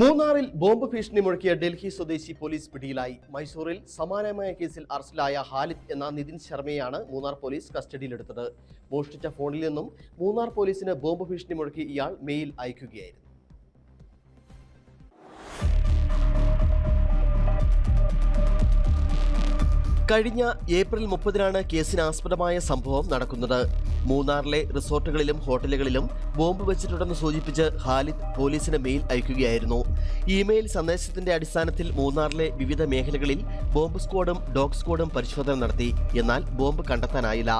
മൂന്നാറിൽ ബോംബ് ഭീഷണി മുഴക്കിയ ഡൽഹി സ്വദേശി പോലീസ് പിടിയിലായി. മൈസൂറിൽ സമാനമായ കേസിൽ അറസ്റ്റിലായ ഹാലിദ് എന്ന നിതിൻ ശർമ്മയാണ് മൂന്നാർ പോലീസ് കസ്റ്റഡിയിലെടുത്തത്. മോഷ്ടിച്ച ഫോണിൽ നിന്നും മൂന്നാർ പോലീസിന് ബോംബ് ഭീഷണി മുഴക്കി ഇയാൾ മെയിൽ അയക്കുകയായിരുന്നു. കഴിഞ്ഞ ഏപ്രിൽ മുപ്പതിനാണ് കേസിന് ആസ്പദമായ സംഭവം നടക്കുന്നത്. മൂന്നാറിലെ റിസോർട്ടുകളിലും ഹോട്ടലുകളിലും ബോംബ് വെച്ചിട്ടുണ്ടെന്ന് സൂചിപ്പിച്ച് ഖാലിദ് പോലീസിന് മെയിൽ അയക്കുകയായിരുന്നു. ഇമെയിൽ സന്ദേശത്തിന്റെ അടിസ്ഥാനത്തിൽ മൂന്നാറിലെ വിവിധ മേഖലകളിൽ ബോംബ് സ്ക്വാഡും ഡോഗ് സ്ക്വാഡും പരിശോധന നടത്തി. എന്നാൽ ബോംബ് കണ്ടെത്താനായില്ല.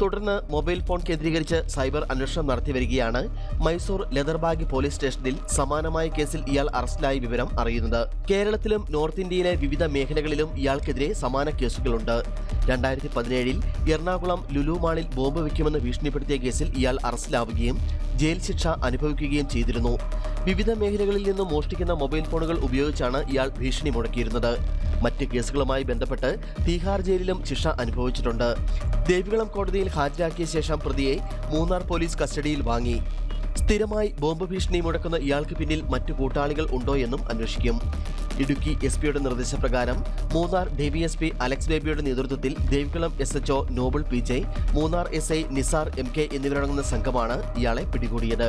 തുടർന്ന് മൊബൈൽ ഫോൺ കേന്ദ്രീകരിച്ച് സൈബർ അന്വേഷണം നടത്തി വരികയാണ് മൈസൂർ ലെതർബാഗ് പോലീസ് സ്റ്റേഷനിൽ സമാനമായ കേസിൽ ഇയാൾ അറസ്റ്റിലായ വിവരം അറിയുന്നത്. കേരളത്തിലും നോർത്ത് ഇന്ത്യയിലെ വിവിധ മേഖലകളിലും ഇയാൾക്കെതിരെ സമാന കേസുകളുണ്ട്. രണ്ടായിരത്തി പതിനേഴിൽ എറണാകുളം ലുലു മാളിൽ ബോംബ് വയ്ക്കുമെന്ന് ഭീഷണിപ്പെടുത്തിയ കേസിൽ ഇയാൾ അറസ്റ്റിലാവുകയും ജയിൽ ശിക്ഷ അനുഭവിക്കുകയും ചെയ്തിരുന്നു. വിവിധ മേഖലകളിൽ നിന്ന് മോഷ്ടിക്കുന്ന മൊബൈൽ ഫോണുകൾ ഉപയോഗിച്ചാണ് ഇയാൾ ഭീഷണി മുടക്കിയിരുന്നത് മറ്റ് കേസുകളുമായി ബന്ധപ്പെട്ട് തീഹാർ ജയിലിലും ശിക്ഷ അനുഭവിച്ചിട്ടുണ്ട്. ദേവികുളം കോടതിയിൽ ഹാജരാക്കിയ ശേഷം പ്രതിയെ മൂന്നാർ പോലീസ് കസ്റ്റഡിയിൽ വാങ്ങി. സ്ഥിരമായി ബോംബ് ഭീഷണി മുടക്കുന്ന ഇയാൾക്ക് പിന്നിൽ മറ്റു കൂട്ടാളികൾ ഉണ്ടോ എന്നും അന്വേഷിക്കും. ഇടുക്കി എസ് പിയുടെ നിർദ്ദേശപ്രകാരം Munnar D V S P Alex ബേബിയുടെ നേതൃത്വത്തിൽ Devikulam S HO Noble P J Munnar S I Nisar M K എന്നിവരടങ്ങുന്ന സംഘമാണ് ഇയാളെ പിടികൂടിയത്.